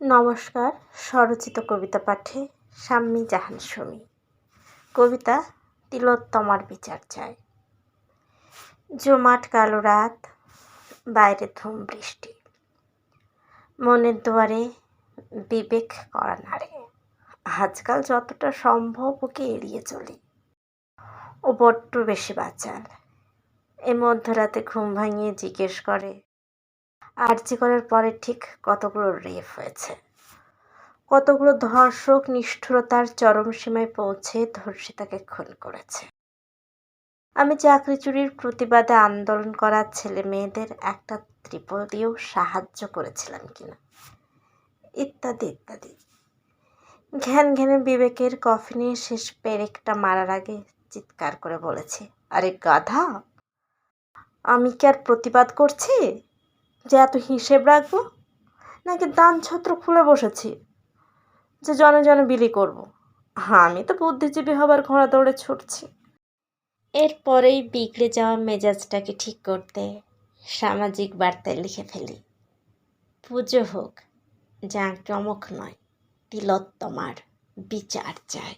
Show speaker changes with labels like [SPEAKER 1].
[SPEAKER 1] নমস্কার, স্বরচিত কবিতা পাঠে শাম্মী জাহান সুমি কবিতা তিলোত্তমার বিচার চায়। জমাট কালো রাত, বাইরে ধুম বৃষ্টি। মনের দুয়ারে বিবেক করা নাড়ে। আজকাল যতটা সম্ভব ওকে এড়িয়ে চলি। ও বড্ড বেশি বাঁচাল। এ মধ্যরাতে ঘুম ভাঙিয়ে জিজ্ঞেস করে আর্যিকরের পরে ঠিক কতগুলো রেপ হয়েছে? কতগুলো ধর্ষক নিষ্ঠুরতার চরম সীমায় পৌঁছে ধর্ষিতাকে খুন করেছে? আমি চাকরি চুরির প্রতিবাদে আন্দোলন করা ছেলে মেয়েদের একটা ত্রিপল দিয়েও সাহায্য করেছিলাম কিনা? ইত্যাদি ইত্যাদি। ঘ্যান ঘ্যানে বিবেকের কফিনে শেষ পেরেকটা মারার আগে চিৎকার করে বলেছে, আরে গাধা! আমি কি আর প্রতিবাদ করছি? যে এত হিসেব রাখব? নাকি দান ছত্র খুলে বসেছি যে জনে জনে বিলি করব? আমি তো বুদ্ধিজীবী হবার ঘোড়া দৌড়ে ছুটছি। এরপরেই বিগড়ে যাওয়া মেজাজটাকে ঠিক করতে সামাজিক বার্তায় লিখে ফেলি, পুজো হোক জাঁকজমক নয়, তিলোত্তমার বিচার চাই।